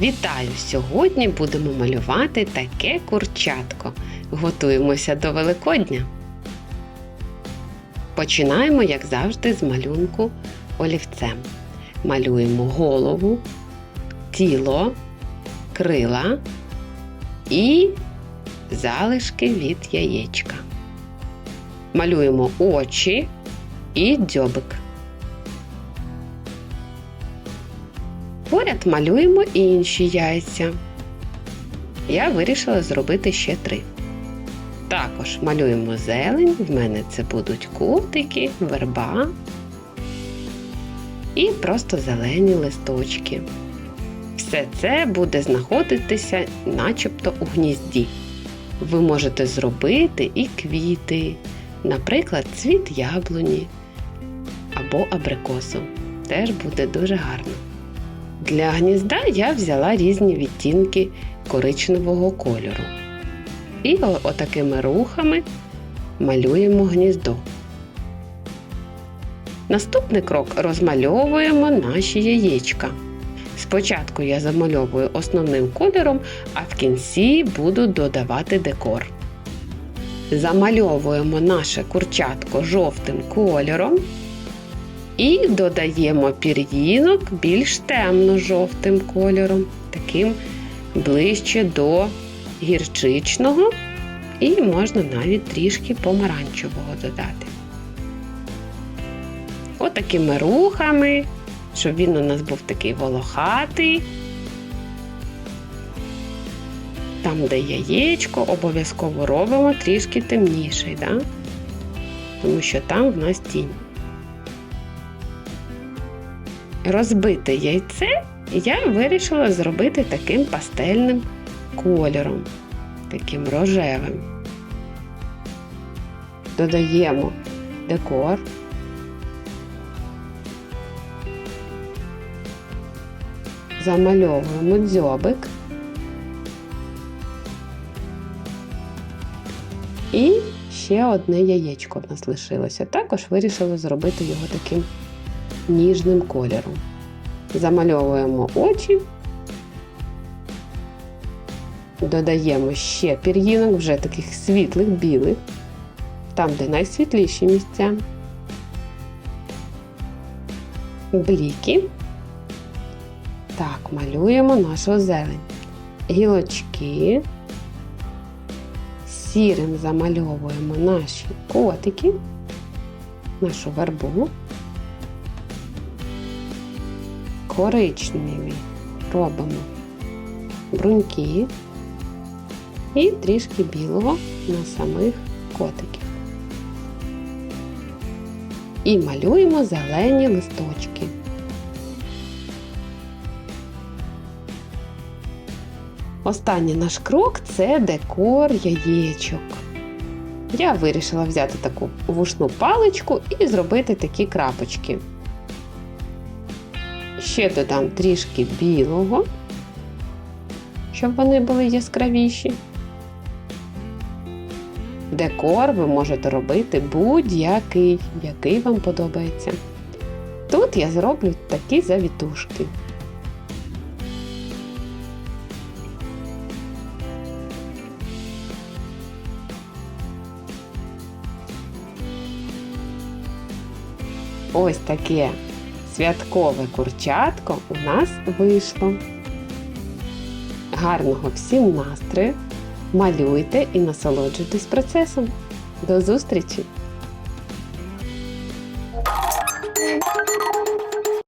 Вітаю! Сьогодні будемо малювати таке курчатко. Готуємося до Великодня. Починаємо, як завжди, з малюнку олівцем. Малюємо голову, тіло, крила і залишки від яєчка. Малюємо очі і дзьобик. Поряд малюємо інші яйця. Я вирішила зробити ще три. Також малюємо зелень, в мене це будуть кутики, верба і просто зелені листочки. Все це буде знаходитися начебто у гнізді. Ви можете зробити і квіти, наприклад, цвіт яблуні або абрикосу. Теж буде дуже гарно. Для гнізда я взяла різні відтінки коричневого кольору. І отакими рухами малюємо гніздо. Наступний крок розмальовуємо наші яєчка. Спочатку я замальовую основним кольором, а в кінці буду додавати декор. Замальовуємо наше курчатко жовтим кольором. І додаємо пір'їнок більш темно-жовтим кольором, таким ближче до гірчичного, і можна навіть трішки помаранчевого додати. Отакими рухами, щоб він у нас був такий волохатий. Там, де яєчко, обов'язково робимо трішки темніший, да? тому що там в нас тінь. Розбите яйце я вирішила зробити таким пастельним кольором, таким рожевим. Додаємо декор. Замальовуємо дзьобик. І ще одне яєчко в нас лишилося. Також вирішила зробити його таким ніжним кольором. Замальовуємо очі, додаємо ще пір'їнок, вже таких світлих, білих, там, де найсвітліші місця, бліки. Так, малюємо нашу зелень. Гілочки. Сірим замальовуємо наші котики, нашу вербу. коричневі робимо бруньки і трішки білого на самих котиків. І малюємо зелені листочки. Останній наш крок це декор яєчок. Я вирішила взяти таку вушну паличку і зробити такі крапочки. Ще додам трішки білого, щоб вони були яскравіші. Декор ви можете робити будь-який, який вам подобається. Тут я зроблю такі завітушки. Ось таке святкове курчатко у нас вийшло. Гарного всім настрою! Малюйте і насолоджуйтесь процесом. До зустрічі!